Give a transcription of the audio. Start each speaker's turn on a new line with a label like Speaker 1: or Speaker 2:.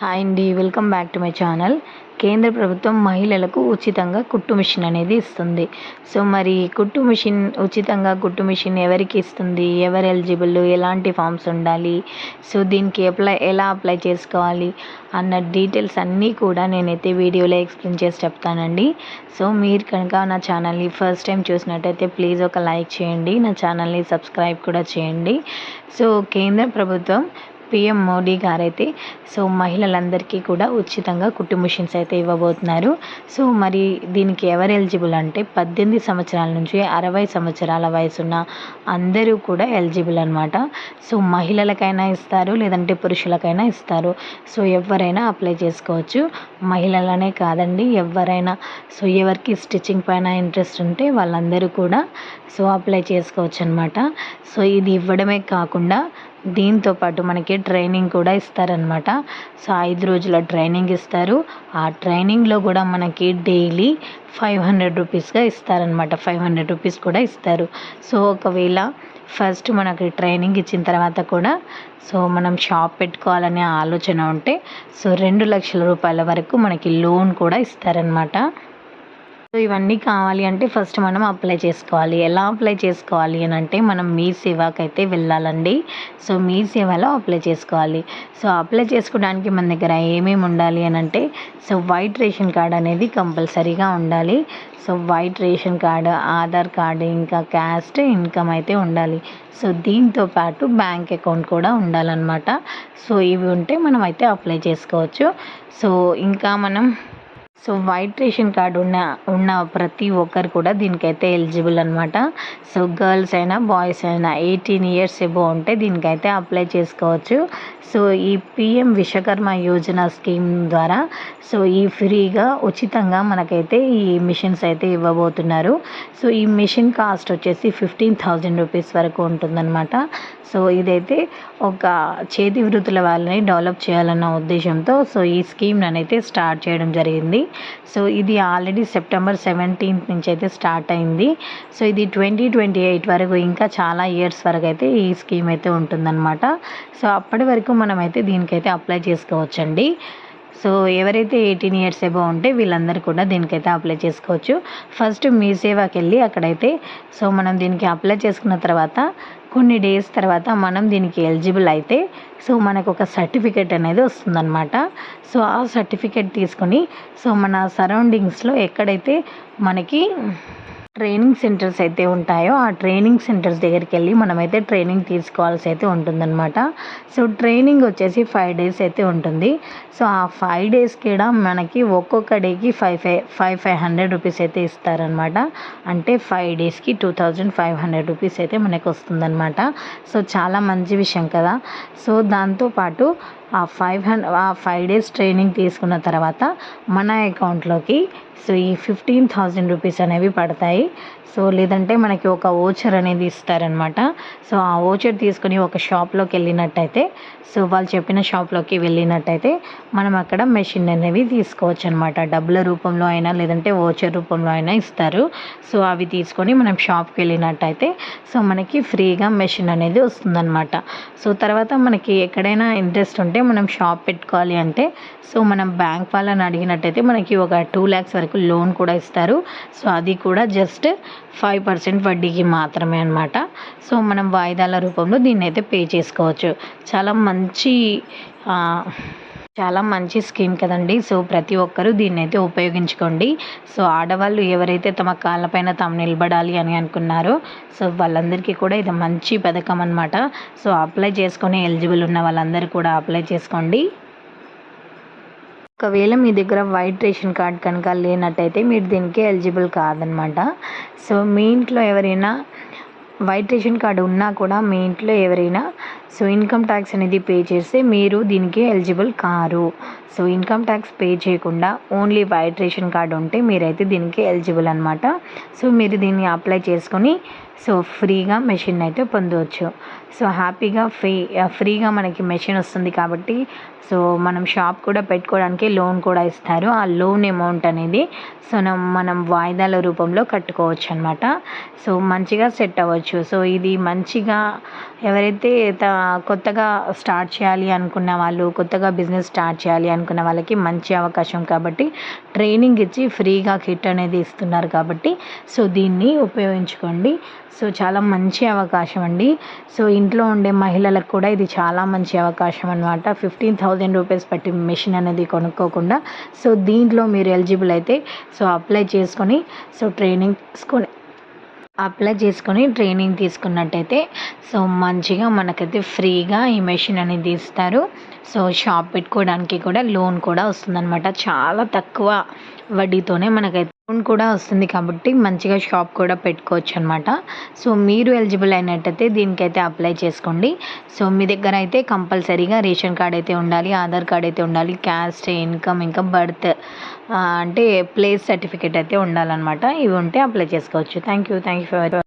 Speaker 1: Hi అండి welcome back to my channel. కేంద్ర ప్రభుత్వం మహిళలకు ఉచితంగా కుట్టు మిషన్ అనేది ఇస్తుంది. సో మరి కుట్టు మిషన్ ఉచితంగా కుట్టు మిషన్ ఎవరికి ఇస్తుంది? ఎవరు ఎలిజిబుల్? ఎలాంటి ఫామ్స్ ఉండాలి? సో దీనికి అప్లై ఎలా అప్లై చేసుకోవాలి? అన్న డీటెయిల్స్ అన్నీ కూడా నేనైతే వీడియోలో ఎక్స్ప్లెయిన్ చేసి చెప్తానండి. సో మీరు కనుక నా ఛానల్ని ఫస్ట్ టైం చూసినట్టయితే ప్లీజ్ ఒక లైక్ చేయండి. నా ఛానల్ని సబ్స్క్రైబ్ కూడా చేయండి. సో కేంద్ర ప్రభుత్వం పిఎం మోడీ గారైతే సో మహిళలందరికీ కూడా ఉచితంగా కుట్టు మిషన్స్ అయితే ఇవ్వబోతున్నారు. సో మరి దీనికి ఎవరు ఎలిజిబుల్ అంటే పద్దెనిమిది సంవత్సరాల నుంచి అరవై సంవత్సరాల వయసున్న అందరూ కూడా ఎలిజిబుల్ అనమాట సో మహిళలకైనా ఇస్తారు లేదంటే పురుషులకైనా ఇస్తారు. సో ఎవరైనా అప్లై చేసుకోవచ్చు. మహిళలనే కాదండి ఎవరైనా. సో ఎవరికి స్టిచ్చింగ్ పైన ఇంట్రెస్ట్ ఉంటే వాళ్ళందరూ కూడా సో అప్లై చేసుకోవచ్చు అనమాట సో ఇది ఇవ్వడమే కాకుండా దీంతో పాటు మనకి ట్రైనింగ్ కూడా ఇస్తారనమాట సో ఐదు రోజుల ట్రైనింగ్ ఇస్తారు. ఆ ట్రైనింగ్లో కూడా మనకి డైలీ ఫైవ్ హండ్రెడ్ రూపీస్గా ఇస్తారనమాట ఫైవ్ హండ్రెడ్ రూపీస్ కూడా ఇస్తారు. సో ఒకవేళ ఫస్ట్ మనకి ట్రైనింగ్ ఇచ్చిన తర్వాత కూడా సో మనం షాప్ పెట్టుకోవాలనే ఆలోచన ఉంటే సో రెండు లక్షల రూపాయల వరకు మనకి లోన్ కూడా ఇస్తారనమాట సో ఇవన్నీ కావాలి అంటే ఫస్ట్ మనం అప్లై చేసుకోవాలి. ఎలా అప్లై చేసుకోవాలి అని అంటే మనం మీ సేవాకి అయితే వెళ్ళాలండి. సో మీ సేవలో అప్లై చేసుకోవాలి. సో అప్లై చేసుకోవడానికి మన దగ్గర ఏమేమి ఉండాలి అని అంటే సో వైట్ రేషన్ కార్డ్ అనేది కంపల్సరీగా ఉండాలి. So white ration card Aadhaar card ఇంకా క్యాస్ట్ ఇన్కమ్ అయితే ఉండాలి. సో దీంతో పాటు బ్యాంక్ అకౌంట్ కూడా ఉండాలన్నమాట. సో ఇవి ఉంటే మనం అయితే అప్లై చేసుకోవచ్చు. సో ఇంకా మనం సో వైట్ రేషన్ కార్డు ఉన్న ఉన్న ప్రతి ఒక్కరు కూడా దీనికైతే ఎలిజిబుల్ అనమాట సో గర్ల్స్ అయినా బాయ్స్ అయినా ఎయిటీన్ ఇయర్స్ ఎబో ఉంటే దీనికైతే అప్లై చేసుకోవచ్చు. సో ఈ పిఎం విశ్వకర్మ యోజన స్కీమ్ ద్వారా సో ఈ ఫ్రీగా ఉచితంగా మనకైతే ఈ మిషన్స్ అయితే ఇవ్వబోతున్నారు. సో ఈ మిషన్ కాస్ట్ వచ్చేసి ఫిఫ్టీన్ థౌజండ్ రూపీస్ వరకు ఉంటుందన్నమాట. సో ఇదైతే ఒక చేతి వృత్తుల వాళ్ళని డెవలప్ చేయాలన్న ఉద్దేశంతో సో ఈ స్కీమ్ అయితే స్టార్ట్ చేయడం జరిగింది. సో ఇది ఆల్రెడీ సెప్టెంబర్ సెవెంటీన్త్ నుంచి అయితే స్టార్ట్ అయింది. సో ఇది ట్వంటీ ట్వంటీ ఎయిట్ వరకు ఇంకా చాలా ఇయర్స్ వరకు అయితే ఈ స్కీమ్ అయితే ఉంటుందన్నమాట. సో అప్పటి వరకు మనమైతే దీనికైతే అప్లై చేసుకోవచ్చండి. సో ఎవరైతే ఎయిటీన్ ఇయర్స్ ఎబో ఉంటే వీళ్ళందరూ కూడా దీనికైతే అప్లై చేసుకోవచ్చు. ఫస్ట్ మీ సేవాకి వెళ్ళి అక్కడైతే సో మనం దీనికి అప్లై చేసుకున్న తర్వాత కొన్ని డేస్ తర్వాత మనం దీనికి ఎలిజిబుల్ అయితే సో మనకు ఒక సర్టిఫికేట్ అనేది వస్తుందన్నమాట. సో ఆ సర్టిఫికేట్ తీసుకొని సో మన సరౌండింగ్స్లో ఎక్కడైతే మనకి ట్రైనింగ్ సెంటర్స్ అయితే ఉంటాయో ఆ ట్రైనింగ్ సెంటర్స్ దగ్గరికి వెళ్ళి మనమైతే ట్రైనింగ్ తీసుకోవాల్సి అయితే ఉంటుందన్నమాట. సో ట్రైనింగ్ వచ్చేసి ఫైవ్ డేస్ అయితే ఉంటుంది. సో ఆ ఫైవ్ డేస్ కూడా మనకి ఒక్కొక్క డేకి five five five five hundred rupees అయితే ఇస్తారనమాట అంటే ఫైవ్ డేస్కి two thousand five hundred rupees అయితే మనకు వస్తుందన్నమాట. సో చాలా మంచి విషయం కదా. సో దాంతోపాటు ఆ ఫైవ్ హండ్రెడ్ ఆ ఫైవ్ డేస్ ట్రైనింగ్ తీసుకున్న తర్వాత మన అకౌంట్లోకి సో ఈ ఫిఫ్టీన్ థౌజండ్ రూపీస్ అనేవి పడతాయి. సో లేదంటే మనకి ఒక ఓచర్ అనేది ఇస్తారనమాట. సో ఆ ఓచర్ తీసుకొని ఒక షాప్లోకి వెళ్ళినట్టయితే సో వాళ్ళు చెప్పిన షాప్లోకి వెళ్ళినట్టయితే మనం అక్కడ మెషిన్ అనేవి తీసుకోవచ్చు అనమాట డబ్బుల రూపంలో అయినా లేదంటే ఓచర్ రూపంలో అయినా ఇస్తారు. సో అవి తీసుకొని మనం షాప్కి వెళ్ళినట్టయితే సో మనకి ఫ్రీగా మెషిన్ అనేది వస్తుందన్నమాట సో తర్వాత మనకి ఎక్కడైనా ఇంట్రెస్ట్ ఉంటే మనం షాప్ పెట్టుకోవాలి అంటే సో మనం బ్యాంక్ వాళ్ళని అడిగినట్టయితే మనకి ఒక టూ ల్యాక్స్ వరకు లోన్ కూడా ఇస్తారు. సో అది కూడా జస్ట్ ఫైవ్ పర్సెంట్ వడ్డీకి మాత్రమే అనమాట సో మనం వాయిదాల రూపంలో దీన్ని అయితే పే చేసుకోవచ్చు. చాలా మంచి చాలా మంచి స్కీమ్ కదండి. సో ప్రతి ఒక్కరూ దీన్ని అయితే ఉపయోగించుకోండి. సో ఆడవాళ్ళు ఎవరైతే తమ కాళ్ళపైన తాము నిలబడాలి అని అనుకున్నారో సో వాళ్ళందరికీ కూడా ఇది మంచి పథకం అనమాట సో అప్లై చేసుకొని ఎలిజిబుల్ ఉన్న వాళ్ళందరూ కూడా అప్లై చేసుకోండి. ఒకవేళ మీ దగ్గర వైట్ రేషన్ కార్డ్ కనుక లేనట్టయితే మీరు దీనికి ఎలిజిబుల్ కాదనమాట సో మీ ఇంట్లో ఎవరైనా వైట్ రేషన్ కార్డు ఉన్నా కూడా మీ ఇంట్లో ఎవరైనా సో ఇన్కమ్ ట్యాక్స్ అనేది పే చేస్తే మీరు దీనికి ఎలిజిబుల్ కారు. సో ఇన్కమ్ ట్యాక్స్ పే చేయకుండా ఓన్లీ వైట్ రేషన్ కార్డు ఉంటే మీరైతే దీనికి ఎలిజిబుల్ అనమాట సో మీరు దీన్ని అప్లై చేసుకొని సో ఫ్రీగా మెషిన్ అయితే పొందవచ్చు సో హ్యాపీగా ఫ్రీ ఫ్రీగా మనకి మెషిన్ వస్తుంది కాబట్టి సో మనం షాప్ కూడా పెట్టుకోవడానికి లోన్ కూడా ఇస్తారు. ఆ లోన్ అమౌంట్ అనేది సో మనం వాయిదాల రూపంలో కట్టుకోవచ్చు అనమాట సో మంచిగా సెట్ అవ్వచ్చు. సో ఇది మంచిగా ఎవరైతే కొత్తగా స్టార్ట్ చేయాలి అనుకున్న వాళ్ళు కొత్తగా బిజినెస్ స్టార్ట్ చేయాలి అనుకున్న వాళ్ళకి మంచి అవకాశం కాబట్టి ట్రైనింగ్ ఇచ్చి ఫ్రీగా కిట్ అనేది ఇస్తున్నారు కాబట్టి సో దీన్ని ఉపయోగించుకోండి. సో చాలా మంచి అవకాశం అండి. సో ఇంట్లో ఉండే మహిళలకు కూడా ఇది చాలా మంచి అవకాశం అనమాట ఫిఫ్టీన్ థౌజండ్ రూపీస్ పెట్టి మెషిన్ అనేది కొనుక్కోకుండా సో దీంట్లో మీరు ఎలిజిబుల్ అయితే సో అప్లై చేసుకొని సో ట్రైనింగ్ తీసుకొని అప్లై చేసుకొని ట్రైనింగ్ తీసుకున్నట్టయితే సో మంచిగా మనకైతే ఫ్రీగా ఈ మెషిన్ అనేది ఇస్తారు సో షాప్ పెట్టుకోవడానికి కూడా లోన్ కూడా వస్తుందన్నమాట. చాలా తక్కువ వడ్డీతోనే మనకైతే లోన్ కూడా వస్తుంది కాబట్టి మంచిగా షాప్ కూడా పెట్టుకోవచ్చు అనమాట సో మీరు ఎలిజిబుల్ అయినట్టయితే దీనికైతే అప్లై చేసుకోండి. సో మీ దగ్గర అయితే కంపల్సరీగా రేషన్ కార్డ్ అయితే ఉండాలి ఆధార్ కార్డ్ అయితే ఉండాలి క్యాస్ట్ ఇన్కమ్ ఇంకా బర్త్ అంటే ప్లేస్ సర్టిఫికేట్ అయితే ఉండాలన్నమాట. ఇవి ఉంటే అప్లై చేసుకోవచ్చు. Thank you. Thank you for